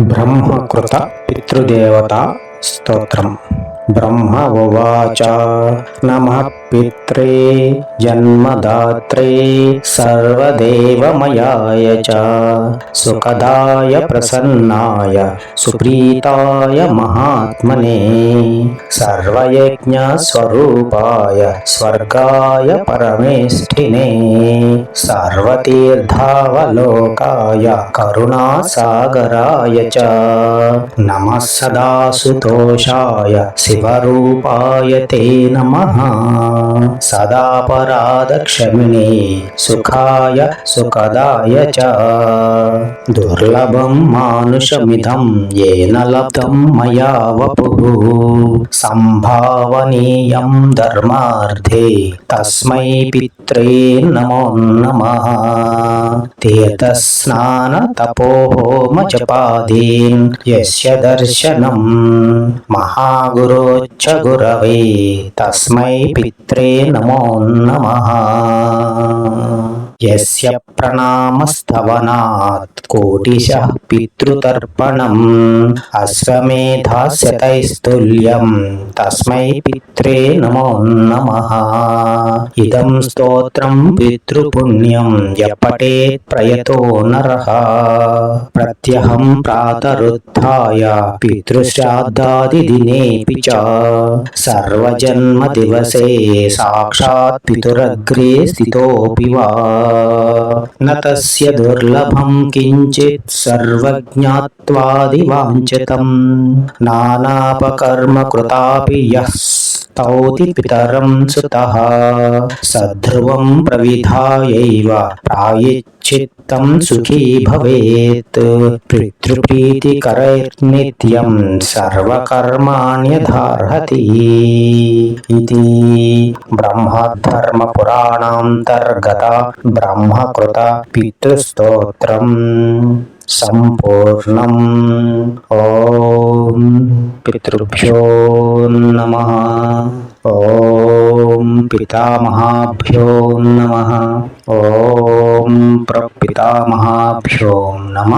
బ్రహ్మకృత పితృదేవత స్తోత్రం. ब्रह्म उवाच नमः पित्रे जन्मदात्रे सर्वदेवमयाय च। सुखदाय प्रसन्नाय सुप्रीताय महात्मने। सर्वयज्ञस्वरूपाय स्वर्गाय परमेष्ठिने। सर्वतीर्थावलोकाय करुणासागराय च। नमः सदा सुतोषाय శివరూపాయ తే నమః సదాపరాధక్షమిణే సుఖాయ సుఖదాయ చ దుర్లభం మానుషమిదం ఏన లబ్ధం మయా వపుః సంభావనీయం ధర్మార్థే తస్మై పిత్రే నమో నమః తీర్థస్నాన తపోహోమ జపాదీన్ యస్య దర్శనం మహాగురోచ్చ గురవే తస్మై పిత్రే నమో నమః. యస్య ప్రణామస్తవనాత్ కోటిశ పితృతర్పణం అశ్వమేధాస్యతైస్తుల్యం తస్మై పిత్రే నమో నమ ఇదం స్తోత్రం పితృపుణ్యం ఎప్పటే ప్రయతో నర ప్రత్యహం ప్రాతరుత్య పితృశ్రాద్ధాదిదినే సర్వజన్మ దివసే సాక్షాత్ పితురగ్రే స్థితోపి వా न तस्य दुर्लभं किञ्चित् सर्वज्ञात्वादिवाञ्छितं नानापकर्म कृतापि यः स्तौति पितरं सुतः सध्रुवं प्रविधायैव प्रायश्चित्तं सुखी भवेत् पितृप्रीतिकरैर्नित्यं सर्वकर्माण्यधार्हति इति ब्रह्मधर्मपुराणान्तर्गत ब्रह्मकृत पितृस्तोत्रम् సంపూర్ణం ఓం పితృభ్యో నమ ఓం పితామహాభ్యో నమ ఓం ప్రపితామహాభ్యో నమ